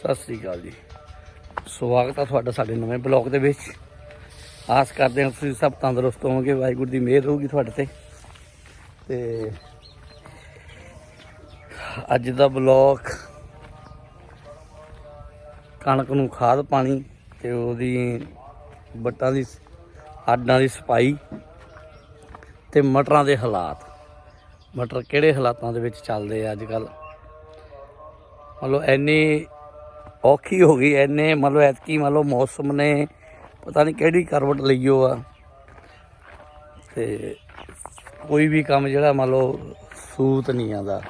ਸਤਿ ਸ੍ਰੀ ਅਕਾਲ ਜੀ। ਸਵਾਗਤ ਹੈ ਤੁਹਾਡਾ ਸਾਡੇ ਨਵੇਂ ਬਲੌਗ ਦੇ ਵਿੱਚ। ਆਸ ਕਰਦੇ ਹਾਂ ਤੁਸੀਂ ਸਭ ਤੰਦਰੁਸਤ ਹੋਵੋਗੇ, ਵਾਹਿਗੁਰੂ ਦੀ ਮਿਹਰ ਹੋਊਗੀ ਤੁਹਾਡੇ ਤੇ। ਤੇ ਅੱਜ ਦਾ ਬਲੌਗ ਕਣਕ ਨੂੰ ਖਾਦ ਪਾਣੀ ਤੇ ਉਹਦੀ ਬੱਟਾਂ ਦੀ ਆਡਾਂ ਦੀ ਸਫ਼ਾਈ ਤੇ ਮਟਰਾਂ ਦੇ ਹਾਲਾਤ। ਮਟਰ ਕਿਹੜੇ ਹਾਲਾਤਾਂ ਦੇ ਵਿੱਚ ਚੱਲਦੇ ਆ ਅੱਜ ਕੱਲ ਮਤਲਬ ਐਨੀ ਔਖੀ ਹੋ ਗਈ ਐਨੇ ਮਤਲਬ ਐਤਕੀ ਮਤਲਬ ਮੌਸਮ ਨੇ ਪਤਾ ਨਹੀਂ ਕਿਹੜੀ ਕਰਵਟ ਲਈਓ ਆ। ਤੇ ਕੋਈ ਵੀ ਕੰਮ ਜਿਹੜਾ ਮੰਨ ਲਓ ਸੂਤ ਨਹੀਂ ਆਂਦਾ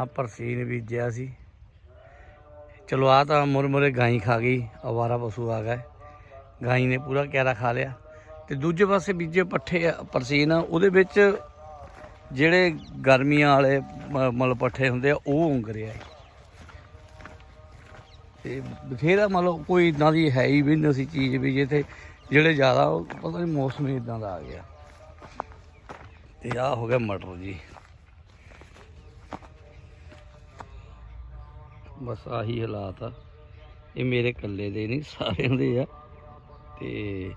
ਆ ਪਰਸੀਨ ਬੀਜਿਆ ਸੀ। ਚਲੋ ਆ ਤਾਂ ਮੁਰਮੁਰੇ ਗਾਈ ਖਾ ਗਈ ਅਵਾਰਾ ਪਸ਼ੂ ਆ ਗਏ ਗਾਈ ਨੇ ਪੂਰਾ ਕਿਆਰਾ ਖਾ ਲਿਆ। ਤੇ ਦੂਜੇ ਪਾਸੇ ਬੀਜੇ ਪੱਠੇ ਆ, ਪਰਸੀਨ ਆ, ਉਹਦੇ ਵਿੱਚ ਜਿਹੜੇ ਗਰਮੀਆਂ ਵਾਲੇ ਮ- ਮਤਲਬ ਪੱਠੇ ਹੁੰਦੇ ਆ ਉਹ ਉਂਗ ਰਿਹਾ ਏ ਤੇ ਬਥੇਰਾ ਮਤਲਬ ਕੋਈ ਇਦਾਂ ਦੀ ਹੈ ਹੀ ਵੀ ਨਹੀਂ ਸੀ ਚੀਜ਼ ਵੀ ਜਿੱਥੇ ਜਿਹੜੇ ਜ਼ਿਆਦਾ, ਉਹ ਪਤਾ ਨਹੀਂ ਮੌਸਮ ਹੀ ਇਦਾਂ ਦਾ ਆ ਗਿਆ। ਤੇ ਆ ਹੋ ਗਿਆ ਮਟਰ ਜੀ। ਬਸ ਆਹੀ ਹਾਲਾਤ ਆ। ਇਹ ਮੇਰੇ ਇਕੱਲੇ ਦੇ ਨਹੀਂ, ਸਾਰਿਆਂ ਦੇ ਆ। ਤੇ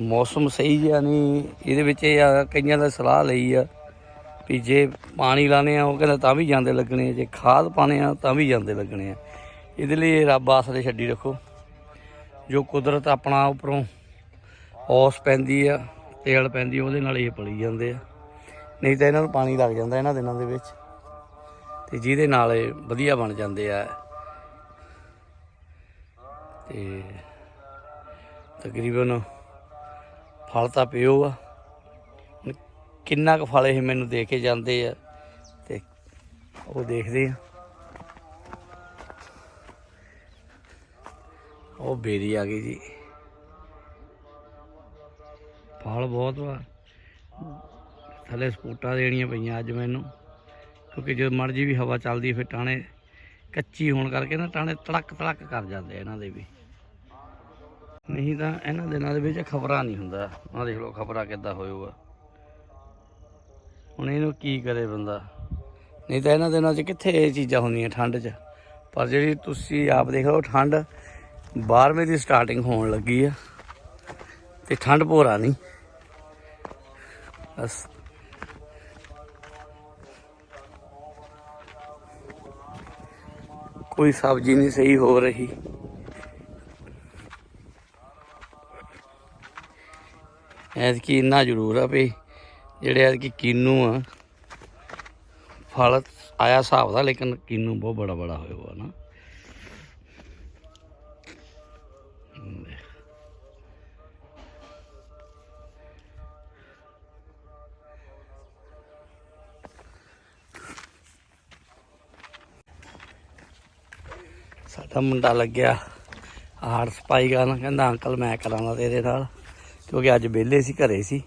ਮੌਸਮ ਸਹੀ ਜਿਹਾ ਨਹੀਂ ਇਹਦੇ ਵਿੱਚ ਇਹ ਆ, ਕਈਆਂ ਦਾ ਸਲਾਹ ਲਈ ਆ ਵੀ ਜੇ ਪਾਣੀ ਲਾਣੇ ਆ, ਉਹ ਕਹਿੰਦਾ ਤਾਂ ਵੀ ਜਾਂਦੇ ਲੱਗਣੇ ਜੇ ਖਾਦ ਪਾਣੇ ਆ, ਤਾਂ ਵੀ ਜਾਂਦੇ ਲੱਗਣੇ ਆ। ਇਹਦੇ ਲਈ ਇਹ ਰੱਬ ਆਸਰੇ ਛੱਡੀ ਰੱਖੋ। ਜੋ ਕੁਦਰਤ ਆਪਣਾ ਉੱਪਰੋਂ ਔਸ ਪੈਂਦੀ ਆ, ਤੇਲ ਪੈਂਦੀ ਉਹਦੇ ਨਾਲ ਇਹ ਪਲੀ ਜਾਂਦੇ ਆ। ਨਹੀਂ ਤਾਂ ਇਹਨਾਂ ਨੂੰ ਪਾਣੀ ਲੱਗ ਜਾਂਦਾ ਇਹਨਾਂ ਦਿਨਾਂ ਦੇ ਵਿੱਚ। ਤੇ ਜਿਹਦੇ ਨਾਲ ਇਹ ਵਧੀਆ ਬਣ ਜਾਂਦੇ ਆ। ਤੇ ਤਕਰੀਬਨ ਫਲ ਤਾਂ ਪਿਓ ਆ। ਕਿੰਨਾ ਕੁ ਫਲ ਇਹ ਮੈਨੂੰ ਦੇ ਕੇ ਜਾਂਦੇ ਆ ਤੇ ਉਹ ਦੇਖਦੇ ਆ। ਉਹ ਬੇਰੀ ਆ ਗਈ ਜੀ। ਫਲ ਬਹੁਤ ਵਾ। ਥੱਲੇ ਸਪੂਟਾਂ ਦੇਣੀਆਂ ਪਈਆਂ ਅੱਜ ਮੈਨੂੰ। ਕਿਉਂਕਿ ਜਦੋਂ ਮਰਜ਼ੀ ਵੀ ਹਵਾ ਚੱਲਦੀ, ਫਿਰ ਟਾਣੇ ਕੱਚੀ ਹੋਣ ਕਰਕੇ ਨਾ ਟਾਣੇ ਤੜਕ ਤੜਕ ਕਰ ਜਾਂਦੇ ਇਹਨਾਂ ਦੇ ਵੀ। ਨਹੀਂ ਤਾਂ ਇਹਨਾਂ ਦਿਨਾਂ ਦੇ ਵਿੱਚ ਖਬਰਾਂ ਨਹੀਂ ਹੁੰਦਾ। ਆਹ ਦੇਖ ਲਓ ਖਬਰਾਂ ਕਿੱਦਾਂ ਹੋਇਓਗਾ ਹੁਣ ਇਹਨੂੰ ਕੀ ਕਰੇ ਬੰਦਾ? ਨਹੀਂ ਤਾਂ ਇਹਨਾਂ ਦਿਨਾਂ 'ਚ ਕਿੱਥੇ ਇਹ ਚੀਜ਼ਾਂ ਹੁੰਦੀਆਂ ਠੰਡ 'ਚ? ਪਰ ਜਿਹੜੀ ਤੁਸੀਂ ਆਪ ਦੇਖ ਲਓ ਠੰਡ 12ਵੇਂ ਦੀ ਸਟਾਰਟਿੰਗ ਹੋਣ ਲੱਗੀ ਆ ਤੇ ਠੰਡ ਭੋਰਾ ਨਹੀਂ। ਬਸ। ਕੋਈ ਸਬਜ਼ੀ ਨਹੀਂ ਸਹੀ ਹੋ ਰਹੀ। ਐਤਕੀ ਇੰਨਾ ਜ਼ਰੂਰ ਆ ਵੀ ਜਿਹੜੇ ਐਤਕੀ ਕੀਨੂ ਆ, ਫਲ ਆਇਆ ਹਿਸਾਬ ਦਾ, ਲੇਕਿਨ ਕੀਨੂ ਬਹੁਤ ਬੜਾ ਬੜਾ ਹੋਇਆ ਵਾ ਨਾ। ਸਾਡਾ ਮੁੰਡਾ ਲੱਗਿਆ ਆੜ ਸਪਾਈ ਕਰਨ, ਕਹਿੰਦਾ ਅੰਕਲ ਮੈਂ ਕਰਾਂਗਾ ਤੇਰੇ ਨਾਲ, ਕਿਉਂਕਿ ਅੱਜ ਵਿਹਲੇ ਸੀ, ਘਰੇ ਸੀ।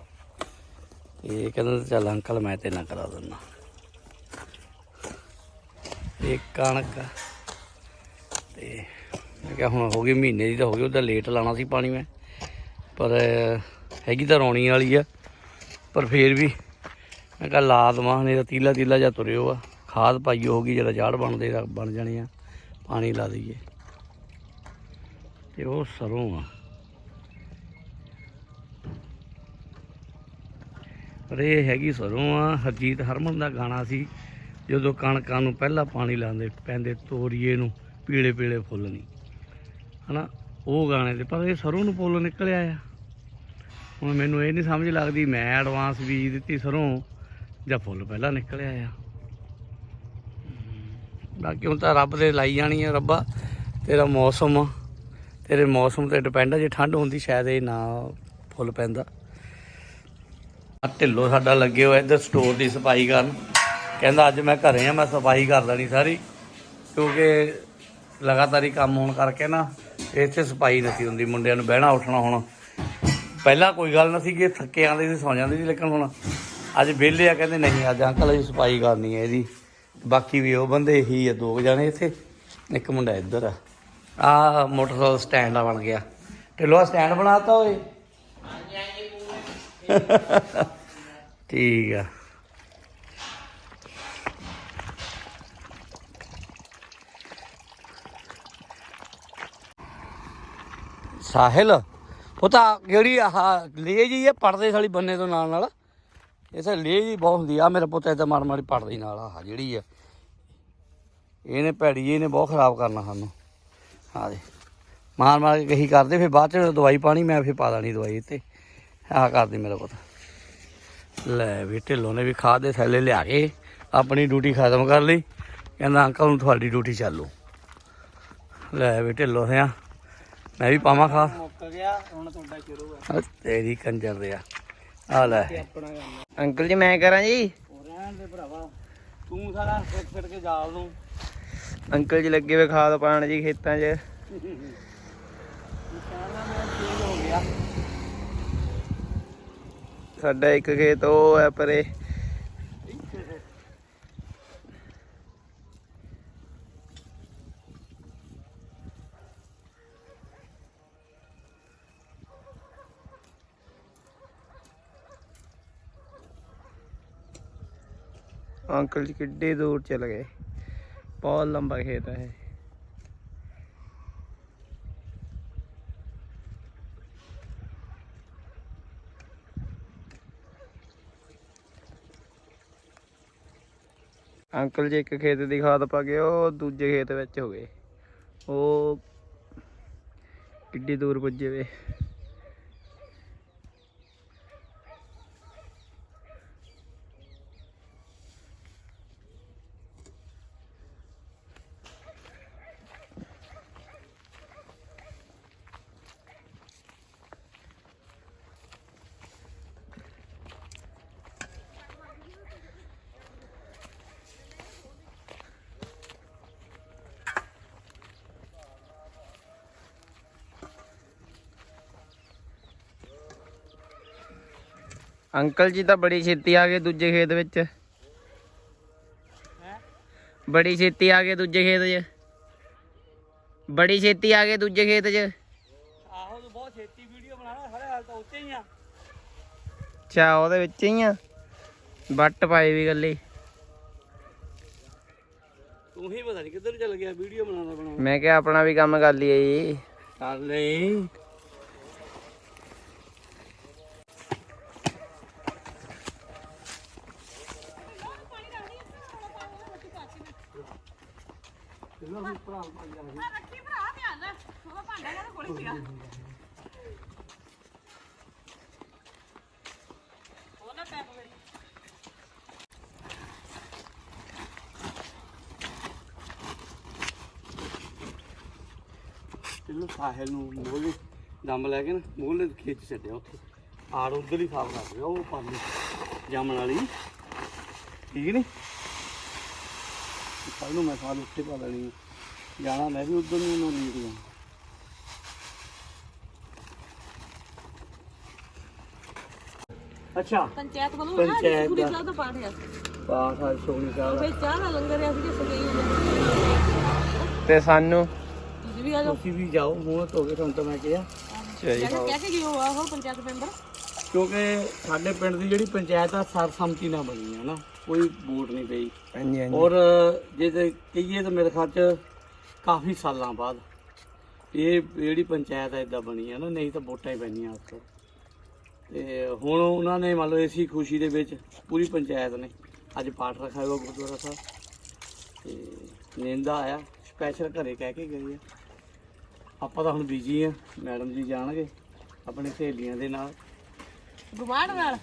ਇਹ ਕਹਿੰਦਾ ਚੱਲ ਅੰਕਲ ਮੈਂ ਤੇ ਨਾਲ ਕਰਾ ਦਿੰਦਾ। ਇਹ ਕਣਕ ਤੇ ਕਿਹਾ ਹੁਣ ਹੋ ਗਈ ਮਹੀਨੇ ਦੀ ਤਾਂ ਹੋ ਗਈ ਉਹਦਾ ਲੇਟ ਲਾਣਾ ਸੀ ਪਾਣੀ ਮੈਂ। ਪਰ, ਹੈਗੀ ਤਾਂ ਰੌਣੀ ਵਾਲੀ ਆ। ਪਰ ਫੇਰ ਵੀ ਮੈਂ ਕਿਹਾ ਲਾ ਦੇਵਾਂ, ਨਹੀਂ ਤਾਂ ਤੀਲਾ ਤੀਲਾ ਜਾਂ ਤੁਰਿਓ ਆ। ਖਾਦ ਪਾਈ ਹੋਗੀ ਜਿਹੜਾ ਜਾੜ ਬਣਦੇ ਬਣ ਜਾਣੇ ਆ। ਪਾਣੀ ਲਾ ਦਈਏ। ਤੇ ਉਹ ਸਰੋਂ ਆ। ਪਰ ਇਹ ਹੈਗੀ ਸਰੋਂ ਆ। ਹਰਜੀਤ ਹਰਮਨ ਦਾ ਗਾਣਾ ਸੀ, ਜਦੋਂ ਕਣਕਾਂ ਨੂੰ ਪਹਿਲਾਂ ਪਾਣੀ ਲਾਉਂਦੇ, ਪੈਂਦੇ ਤੋਰੀਏ ਨੂੰ ਪੀਲੇ ਪੀਲੇ ਫੁੱਲ ਨਹੀਂ ਹਨਾ, ਉਹ ਗਾਣੇ ਤੇ ਪਰ ਇਹ ਸਰੋਂ ਨੂੰ ਫੁੱਲ ਨਿਕਲਿਆ ਆ। ਹੁਣ ਮੈਨੂੰ ਇਹ ਨਹੀਂ ਸਮਝ ਲੱਗਦੀ ਮੈਂ ਐਡਵਾਂਸ ਬੀਜ ਦਿੱਤੀ ਸਰੋਂ, ਜਾਂ ਫੁੱਲ ਪਹਿਲਾਂ ਨਿਕਲਿਆ ਆ। ਬਾਕੀ ਹੁਣ ਤਾਂ ਰੱਬ ਦੇ ਲਾਈ ਜਾਣੀ ਆ ਰੱਬਾ, ਤੇਰਾ ਮੌਸਮ, ਤੇਰੇ ਮੌਸਮ ਤੇ ਡਿਪੈਂਡ ਆ, ਜੇ ਠੰਡ ਹੁੰਦੀ ਸ਼ਾਇਦ ਇਹ ਨਾ ਫੁੱਲ ਪੈਂਦਾ। ਆ ਢਿੱਲੋ ਸਾਡਾ ਲੱਗੇ ਹੋਇਆ ਇੱਧਰ ਸਟੋਰ ਦੀ ਸਫ਼ਾਈ ਕਰਨ। ਕਹਿੰਦਾ ਅੱਜ ਮੈਂ ਘਰੇ ਆ, ਮੈਂ ਸਫ਼ਾਈ ਕਰ ਲੈਣੀ ਸਾਰੀ, ਕਿਉਂਕਿ ਲਗਾਤਾਰ ਹੀ ਕੰਮ ਹੋਣ ਕਰਕੇ ਨਾ ਇੱਥੇ ਸਫ਼ਾਈ ਨਹੀਂ ਹੁੰਦੀ ਮੁੰਡਿਆਂ ਨੂੰ ਬਹਿਣਾ ਉੱਠਣਾ ਹੁਣ। ਪਹਿਲਾਂ ਕੋਈ ਗੱਲ ਨਹੀਂ ਸੀ ਕਿ ਥੱਕੇ ਆਉਂਦੇ ਸੀ ਸੌ ਜਾਂਦੇ ਸੀ ਲੇਕਿਨ ਹੁਣ ਅੱਜ ਵਿਹਲੇ ਆ ਕਹਿੰਦੇ ਨਹੀਂ ਅੱਜ ਅੰਕਲ ਜੀ ਸਫ਼ਾਈ ਕਰਨੀ ਹੈ ਇਹਦੀ। ਬਾਕੀ ਵੀ ਉਹ ਬੰਦੇ ਹੀ ਆ ਦੋ ਜਾਣੇ ਇੱਥੇ ਇੱਕ ਮੁੰਡਾ ਇੱਧਰ ਆ। ਆ ਮੋਟਰਸਾਈਕਲ ਸਟੈਂਡ ਆ ਬਣ ਗਿਆ। ਢਿੱਲੋਂ ਸਟੈਂਡ ਬਣਾਤਾ ਓਏ? ਠੀਕ ਆ। ਸਾਹਿਲ। ਉਹ ਪਤਾ ਜਿਹੜੀ ਆਹ ਲੇ ਜੀ ਇਹ ਪੜਦੇ ਸਾਲੀ ਬੰਨੇ ਤੋਂ ਨਾਲ ਨਾਲ। ਇਸੇ ਲੇ ਜੀ ਬਹੁਤ ਹੁੰਦੀ ਆ। ਮੇਰਾ ਪੁੱਤ ਏਦਾਂ ਮਾਰ ਮਾਰੀ ਪੜਦੀ ਨਾਲ ਆਹ ਜਿਹੜੀ ਆ। ਇਹਨੇ ਭੈੜੀ ਇਹਨੇ ਬਹੁਤ ਖਰਾਬ ਕਰਨਾ ਸਾਨੂੰ। ਹਾਂ ਦੇ ਮਾਰ ਮਾਰ ਕੇ ਕਹੀ ਕਰਦੇ, ਫਿਰ ਬਾਅਦ ਚ ਦਵਾਈ ਪਾਣੀ ਮੈਂ ਫਿਰ ਪਾ ਦੇਣੀ ਦਵਾਈ ਤੇ ਆਹ ਕਰਦੀ ਮੇਰਾ ਪੁੱਤ। ਲੈ ਵੀ ਢਿੱਲੋਂ ਨੇ ਵੀ ਖਾਦ ਦੇ ਥੈਲੇ ਲਿਆ ਕੇ ਆਪਣੀ ਡਿਊਟੀ ਖਤਮ ਕਰ ਲਈ। ਕਹਿੰਦਾ ਅੰਕਲ ਨੂੰ ਤੁਹਾਡੀ ਡਿਊਟੀ ਚਾਲੂ। ਲੈ ਵੀ ਢਿੱਲੋਂ ਸਿਆ। ਮੈਂ ਵੀ ਪਾਵਾਂ ਖਾ। ਮੁੱਕ ਗਿਆ ਹੁਣ ਤੁਹਾਡਾ ਸ਼ੁਰੂ ਹੈ ਤੇਰੀ ਕੰਜਰ ਦੇ ਆ। ਆ ਲੈ। ਆਪਣਾ ਕੰਮ ਅੰਕਲ ਜੀ ਮੈਂ ਕਰਾਂ ਜੀ? ਉਹ ਰਹਿਣ ਦੇ ਭਰਾਵਾ। ਤੂੰ ਸਾਰਾ ਫਿੱਟ ਫਿੱਟ ਕੇ ਜਾਲ ਨੂੰ। ਅੰਕਲ ਜੀ ਲੱਗੇ ਵੇ ਖਾਦ ਪਾਣ ਜੀ ਖੇਤਾਂ 'ਚ। ਸਾਡਾ ਇੱਕ ਖੇਤ ਉਹ ਹੈ ਪਰੇ। ਅੰਕਲ ਜੀ ਕਿੱਡੇ ਦੂਰ ਚਲੇ ਗਏ। ਬਹੁਤ ਲੰਬਾ ਖੇਤ ਹੈ ਅੰਕਲ ਜੀ ਇੱਕ ਖੇਤ ਦੀ ਖਾਦ ਪਾ ਕੇ ਉਹ ਦੂਜੇ ਖੇਤ ਵਿੱਚ ਹੋ ਗਏ। ਉਹ ਕਿੱਡੀ ਦੂਰ ਪੁੱਜੇ ਵੇ। ਅੰਕਲ ਜੀ ਤਾਂ ਬੜੀ ਛੇਤੀ ਆ ਗਏ ਦੂਜੇ ਖੇਤ ਵਿੱਚ। ਬੜੀ ਛੇਤੀ ਆ ਗਏ ਦੂਜੇ ਖੇਤ 'ਚ। ਬੜੀ ਛੇਤੀ ਆ ਗਏ ਦੂਜੇ ਖੇਤ 'ਚ। ਆਹੋ ਤੂੰ ਬਹੁਤ ਛੇਤੀ ਵੀਡੀਓ ਬਣਾਣਾ ਸਾਰੇ ਹਾਲ ਤਾਂ ਉੱਤੇ ਹੀ ਆ। ਅੱਛਾ ਉਹਦੇ ਵਿੱਚ ਹੀ ਆ। ਬੱਟ ਪਾਏ ਵੀ ਗੱਲੇ ਤੂੰ ਹੀ ਪਤਾ ਨਹੀਂ ਕਿੱਧਰ ਚੱਲ ਗਿਆ ਵੀਡੀਓ ਬਣਾਉਣਾ ਬਣਾਉਣਾ ਮੈਂ ਕਿਹਾ ਆਪਣਾ ਵੀ ਕੰਮ ਕਰ ਲਈਏ ਜੀ। ਕਰ ਲਈ ਇਹਨੂੰ ਸਾਹਿਲ ਨੂੰ ਮੋਲੇ ਦਮ ਲੈ ਕੇ ਨਾ ਮੋਲੇ ਖੇਤ ਛੱਡਿਆ ਉੱਥੇ। ਆੜ ਉਧਰ ਹੀ ਸਾਫ਼ ਕਰ ਦਿਆ ਉਹ ਪਾਣੀ ਜਾਮਣ ਵਾਲੀ। ਠੀਕ ਨਹੀਂ ਕੱਲ ਨੂੰ ਮੈਂ ਸਾਲ ਉੱਤੇ ਪਾ ਲੈਣੀ ਆ। ਜਾਣਾ ਮੈਂ ਵੀ ਉਧਰ ਨੂੰ ਨਾ ਲੀਕ ਜਾਣਾ ਅੱਛਾ। ਪੰਚਾਇਤ ਵੱਲੋਂ ਪੰਚਾਇਤ ਨਾ ਪੂਰੀ ਦਾ। ਸਾਹਿਬ ਦਾ ਪਾਠ ਆ। ਪਾਸ ਆ ਸੋਹਣੀ ਸਾਹਿਬ ਫਿਰ ਚਾਹ ਦਾ ਲੰਗਰ ਆ ਸੀਗੇ ਸਗਈ ਜਾਂਦੇ ਤੇ ਸਾਨੂੰ ਤੁਸੀਂ ਵੀ ਆ ਜਾਓ। ਤੁਸੀਂ ਵੀ ਜਾਓ ਮੂੰਹ ਧੋ ਕੇ ਤੁਹਾਨੂੰ ਤਾਂ ਮੈਂ ਕਿਹਾ। ਅੱਛਾ ਜੀ ਕਹਿ ਕੇ ਗਿਓ ਆ ਉਹ ਪੰਚਾਇਤ ਮੈਂਬਰ। ਕਿਉਂਕਿ ਸਾਡੇ ਪਿੰਡ ਦੀ ਜਿਹੜੀ ਪੰਚਾਇਤ ਆ ਸਰਸੰਮਤੀ ਨਾਲ ਬਣੀ ਹੈ ਨਾ। ਕੋਈ ਵੋਟ ਨਹੀਂ ਪਈ। ਹਾਂਜੀ ਹਾਂਜੀ। ਔਰ ਜੇ ਤੇ ਕਹੀਏ ਤਾਂ ਮੇਰੇ ਖਿਆਲ ਚ ਕਾਫੀ ਸਾਲਾਂ ਬਾਅਦ ਇਹ ਜਿਹੜੀ ਪੰਚਾਇਤ ਇਦਾਂ ਬਣੀ ਹੈ ਨਾ ਨਹੀਂ ਤਾਂ ਵੋਟਾਂ ਹੀ ਪੈਣੀਆਂ ਉੱਥੇ। ਤੇ ਹੁਣ ਉਹਨਾਂ ਨੇ ਮੰਨ ਲਓ ਇਸੀ ਖੁਸ਼ੀ ਦੇ ਵਿੱਚ ਪੂਰੀ ਪੰਚਾਇਤ ਨੇ ਅੱਜ ਪਾਠ ਰੱਖਿਆ ਹੋਇਆ ਗੁਰਦੁਆਰਾ ਸਾਹਿਬ। ਤੇ ਨਿੰਦਾ ਆਇਆ ਸਪੈਸ਼ਲ ਘਰੇ ਕਹਿ ਕੇ ਗਏ ਆ। ਆਪਾਂ ਤਾਂ ਹੁਣ ਬਿਜ਼ੀ ਆ ਮੈਡਮ ਜੀ ਜਾਣਗੇ ਆਪਣੇ ਸਹੇਲੀਆਂ ਦੇ ਨਾਲ। ਗੁਆਂਢ ਨਾਲ?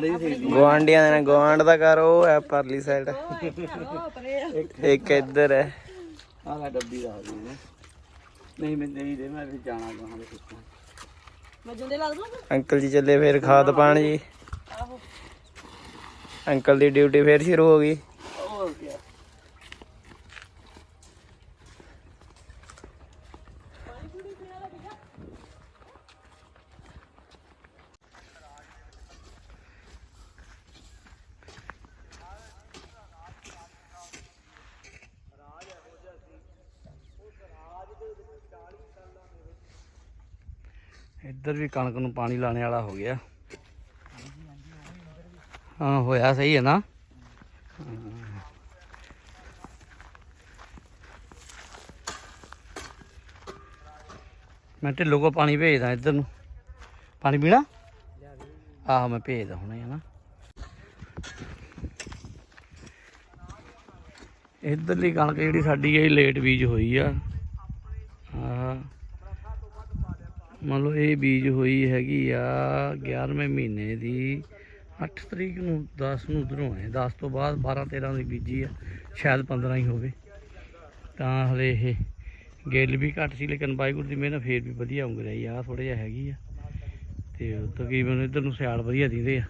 ਦੀ ਸਹੇਲੀ ਗਵਾਂਡੀਆਂ ਦੇ ਨਾਲ ਗਵਾਂਡ ਦਾ ਘਰ ਉਹ ਹੈ ਪਰਲੀ ਸਾਈਡ ਉਹ ਪਰੇ ਆ। ਇੱਕ ਇੱਧਰ ਹੈ। ਆਹ ਡੱਬੀ ਰੱਖ ਦੀ ਨਹੀਂ ਮੈਂ ਨਹੀਂ ਦੇ ਮੈਂ ਵੀ ਜਾਣਾ ਗਾਹਾਂ ਦੇ ਕੁੱਤਾਂ ਮੈਂ ਜੁੰਦੇ ਲਾ ਦਵਾਂ ਅੰਕਲ ਜੀ ਚੱਲੇ ਫੇਰ ਖਾਦ ਪਾਣ ਜੀ। ਆਹੋ। ਅੰਕਲ ਦੀ ਡਿਊਟੀ ਫੇਰ ਸ਼ੁਰੂ ਹੋ ਗਈ। ਇੱਧਰ ਵੀ ਕਣਕ ਨੂੰ ਪਾਣੀ ਲਾਣੇ ਵਾਲਾ ਹੋ ਗਿਆ। ਹਾਂ, ਹੋਇਆ ਸਹੀ ਹੈ ਨਾ। ਮੈਂ ਢਿੱਲੋਂ ਕੋ ਪਾਣੀ ਭੇਜਦਾ ਇੱਧਰ ਨੂੰ। ਪਾਣੀ ਪੀਣਾ? ਆਹੋ, ਮੈਂ ਭੇਜਦਾ ਹੁਣੇ ਹੈ ਹਨਾ ਇੱਧਰਲੀ ਕਣਕ ਜਿਹੜੀ ਸਾਡੀ ਇਹ ਲੇਟ ਬੀਜ ਹੋਈ ਆ। ਮੰਨ ਲਓ ਇਹ ਬੀਜ ਹੋਈ ਹੈਗੀ ਆ 11ਵੇਂ ਮਹੀਨੇ ਦੀ। 8 ਤਰੀਕ ਨੂੰ 10 ਨੂੰ ਉਧਰੋਂ ਆਏ। 10 ਤੋਂ ਬਾਅਦ 12 13 ਦੀ ਬੀਜੀ ਆ। ਸ਼ਾਇਦ 15 ਹੀ ਹੋਵੇ। ਤਾਂ ਹਲੇ ਇਹ ਗਿੱਲ ਵੀ ਘੱਟ ਸੀ, ਲੇਕਿਨ ਵਾਹਿਗੁਰੂ ਦੀ ਮਿਹਨਤ ਫੇਰ ਵੀ ਵਧੀਆ ਉਂਗ ਰਹੀ ਆ। ਥੋੜਾ ਜਿਹਾ ਹੈਗੀ ਆ। ਤੇ ਤਕਰੀਬਨ ਇੱਧਰ ਨੂੰ ਸਿਆਲ ਵਧੀਆ ਦਿੰਦੇ ਆ।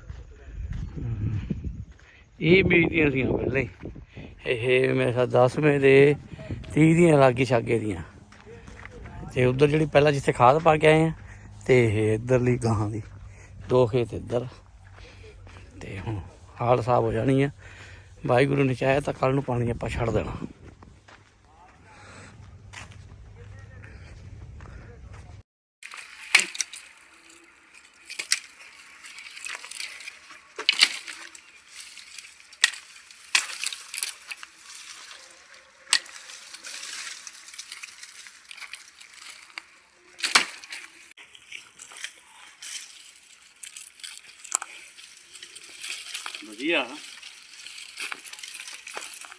ਇਹ ਬੀਜਦੀਆਂ ਸੀ ਪਹਿਲੇ ਹੀ। ਇਹ ਮੇਰੇ ਖਿਆਲ 10ਵੇਂ ਦੇ 30 ਦੀਆਂ ਲਾਗੀ ਛਾਗੇ ਦੀਆਂ। ਤੇ ਉਧਰ ਜਿਹੜੀ ਪਹਿਲਾਂ ਜਿੱਥੇ ਖਾਦ ਪਾ ਕੇ ਆਏ ਆ, ਤੇ ਇਹ ਇੱਧਰਲੀ ਗਾਹਾਂ ਦੀ। ਦੋ ਖੇਤ ਇੱਧਰ। ਤੇ ਹੁਣ ਹਾਲ ਸਾਫ਼ ਹੋ ਜਾਣੀ ਆ। ਵਾਹਿਗੁਰੂ ਨੇ ਚਾਹਿਆ ਤਾਂ ਕੱਲ ਨੂੰ ਪਾਣੀ ਆਪਾਂ ਛੱਡ ਦੇਣਾ। ਵਧੀਆ।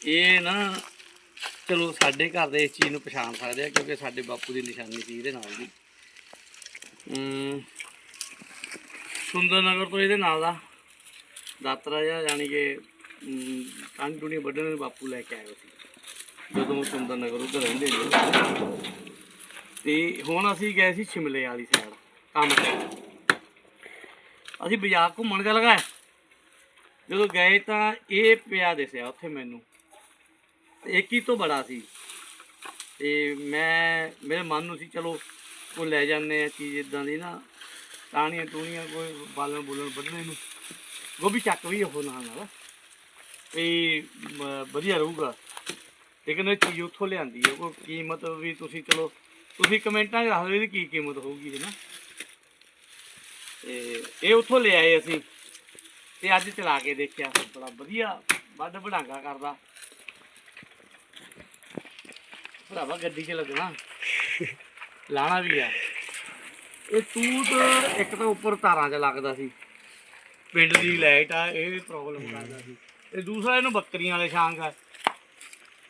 ਇਹ ਨਾ, ਚਲੋ ਸਾਡੇ ਘਰ ਦੇ ਇਸ ਚੀਜ਼ ਨੂੰ ਪਛਾਣ ਸਕਦੇ ਆ, ਕਿਉਂਕਿ ਸਾਡੇ ਬਾਪੂ ਦੀ ਨਿਸ਼ਾਨੀ ਸੀ ਇਹਦੇ ਨਾਲ ਦੀ। ਸੁੰਦਰ ਨਗਰ ਤੋਂ ਇਹਦੇ ਨਾਲ ਦਾ ਦਾਤਰਾ ਜਿਹਾ, ਯਾਨੀ ਕਿ ਕੰਨ ਟੂਣੀ ਵੱਢਣ ਨੂੰ ਬਾਪੂ ਲੈ ਕੇ ਆਇਆ ਸੀ। ਜਦੋਂ ਸੁੰਦਰ ਨਗਰ ਉੱਧਰ ਰਹਿੰਦੇ ਨੇ ਤੇ ਹੁਣ ਅਸੀਂ ਗਏ ਸੀ ਸ਼ਿਮਲੇ ਵਾਲੀ ਸਾਈਡ ਕੰਮ ਤੇ। ਅਸੀਂ ਬਾਜ਼ਾਰ ਘੁੰਮਣ ਚੱਲ ਗਏ। ਜਦੋਂ ਗਏ ਤਾਂ ਇਹ ਪਿਆ ਦਿਸਿਆ ਉੱਥੇ ਮੈਨੂੰ। ਇੱਕ ਹੀ ਤੋਂ ਬੜਾ ਸੀ। ਤੇ ਮੈਂ, ਮੇਰੇ ਮਨ ਨੂੰ ਸੀ, ਚਲੋ, ਉਹ ਲੈ ਜਾਂਦੇ ਆ ਚੀਜ਼ ਇਦਾਂ ਦੀ ਨਾ। ਟਾਣੀਆਂ ਟੂਣੀਆਂ ਕੋਈ ਬਾਲਣ ਬੁਲਣ ਵੱਢਣੇ ਨੂੰ। ਗੋਭੀ ਚੱਕ ਵੀ ਉਹ ਨਾਲ ਨਾਲ। ਤੇ ਵਧੀਆ ਰਹੂਗਾ। ਲੇਕਿਨ ਇਹ ਚੀਜ਼ ਉੱਥੋਂ ਲਿਆਂਦੀ ਹੈ ਕੋਈ ਕੀਮਤ ਵੀ ਤੁਸੀਂ ਚਲੋ, ਤੁਸੀਂ ਕਮੈਂਟਾਂ 'ਚ ਦੱਸ ਦਿਓ ਇਹਦੀ ਕੀ ਕੀਮਤ ਹੋਊਗੀ ਹੈ ਨਾ। ਤੇ ਇਹ ਉੱਥੋਂ ਲਿਆਏ ਅਸੀਂ। ਤੇ ਅੱਜ ਚਲਾ ਕੇ ਦੇਖਿਆ ਬੜਾ ਵਧੀਆ ਵੱਡ ਵਡਾਂਗਾ ਕਰਦਾ। ਭਰਾਵਾ ਗੱਡੀ 'ਚ ਲੱਗਣਾ। ਲਾਣਾ ਵੀ ਆ। ਇਹ ਤੂਤ ਇੱਕ ਤਾਂ ਉੱਪਰ ਤਾਰਾਂ 'ਚ ਲੱਗਦਾ ਸੀ। ਪਿੰਡ ਦੀ ਲਾਈਟ ਆ, ਇਹ ਪ੍ਰੋਬਲਮ ਕਰਦਾ ਸੀ। ਤੇ ਦੂਸਰਾ ਇਹਨੂੰ ਬੱਕਰੀਆਂ ਵਾਲੇ ਸ਼ਾਂਗ ਆ।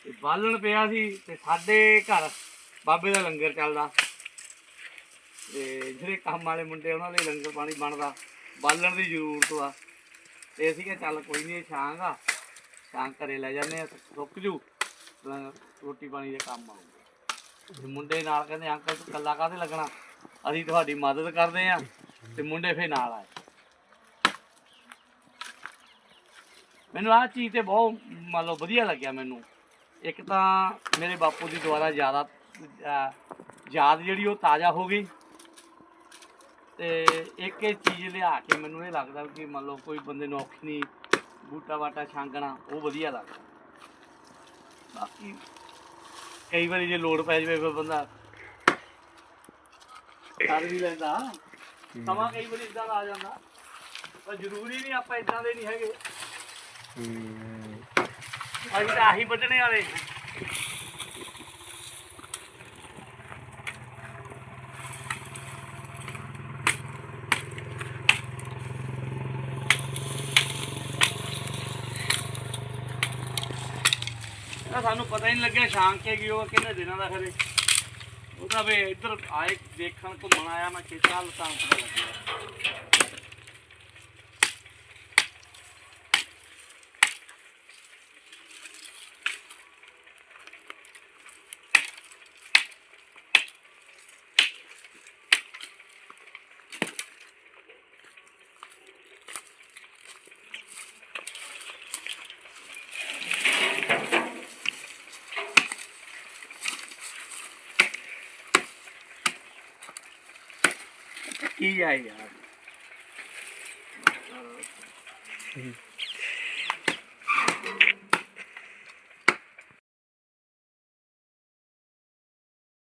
ਤੇ ਬਾਲਣ ਪਿਆ ਸੀ ਤੇ ਸਾਡੇ ਘਰ ਬਾਬੇ ਦਾ ਲੰਗਰ ਚੱਲਦਾ। ਤੇ ਜਿਹੜੇ ਕੰਮ ਵਾਲੇ ਮੁੰਡੇ, ਉਹਨਾਂ ਲਈ ਲੰਗਰ ਪਾਣੀ ਬਣਦਾ। ਬਾਲਣ ਦੀ ਜ਼ਰੂਰਤ ਆ। ਤੇ ਅਸੀਂ ਕਿਹਾ ਚੱਲ ਕੋਈ ਨਹੀਂ ਛਾਂਗ ਆ। ਛਾਂਗ ਘਰੇ ਲੈ ਜਾਂਦੇ ਆ ਸੁੱਕ ਜੂ। ਰੋਟੀ ਪਾਣੀ ਦੇ ਕੰਮ ਆਊਗਾ ਮੁੰਡੇ ਨਾਲ ਕਹਿੰਦੇ, ਅੰਕਲ, ਤੂੰ ਕੱਲਾ ਕਾਹਦੇ ਲੱਗਣਾ? ਅਸੀਂ ਤੁਹਾਡੀ ਮਦਦ ਕਰਦੇ ਆ, ਤੇ ਮੁੰਡੇ ਫੇਰ ਨਾਲ ਆਏ। ਮੈਨੂੰ ਆਹ ਚੀਜ਼ ਤੇ ਬਹੁਤ, ਮੰਨ ਲਓ, ਵਧੀਆ ਲੱਗਿਆ ਮੈਨੂੰ। ਇੱਕ ਤਾਂ ਮੇਰੇ ਬਾਪੂ ਦੀ ਦੁਆਰਾ ਜ਼ਿਆਦਾ ਯਾਦ ਜਿਹੜੀ ਉਹ ਤਾਜ਼ਾ ਹੋ ਗਈ। ਤੇ ਇੱਕ ਇਹ ਚੀਜ਼ ਲਿਆ ਕੇ ਮੈਨੂੰ ਇਹ ਲੱਗਦਾ ਕਿ ਮੰਨ ਲਓ ਕੋਈ ਬੰਦੇ ਨੂੰ ਔਖੀ ਨਹੀਂ ਬੂਟਾ ਬਾਟਾ ਛਾਂਗਣਾ ਉਹ ਵਧੀਆ ਲੱਗਦਾ। ਬਾਕੀ ਕਈ ਵਾਰੀ ਜੇ ਲੋੜ ਪੈ ਜਾਵੇ ਫਿਰ ਬੰਦਾ ਕਰ ਵੀ ਲੈਂਦਾ। ਸਮਾਂ ਕਈ ਵਾਰੀ ਇਦਾਂ ਆ ਜਾਂਦਾ ਪਰ ਜ਼ਰੂਰੀ ਨਹੀਂ ਆਪਾਂ ਇਦਾਂ ਦੇ ਨਹੀਂ ਹੈਗੇ। ਅਸੀਂ ਤਾਂ ਆਹੀ ਵੱਢਣੇ ਵਾਲੇ। ਹਾਂ। ਸਾਨੂੰ ਪਤਾ ਹੀ ਨਹੀਂ ਲੱਗਿਆ ਸ਼ਾਮ ਕੇ ਗਈ ਉਹ ਕਿੰਨੇ ਦਿਨਾਂ ਦਾ ਖਰੇ ਉਹਦਾ ਤਾਂ ਵੇ ਇੱਧਰ ਆਏ, ਦੇਖਣ, ਘੁੰਮਣ ਆਇਆ ਮੈਂ ਕਿ ਚੱਲ ਤਾਂ ਪਤਾ ਲੱਗਿਆ ਕੀ ਆ ਯਾਰ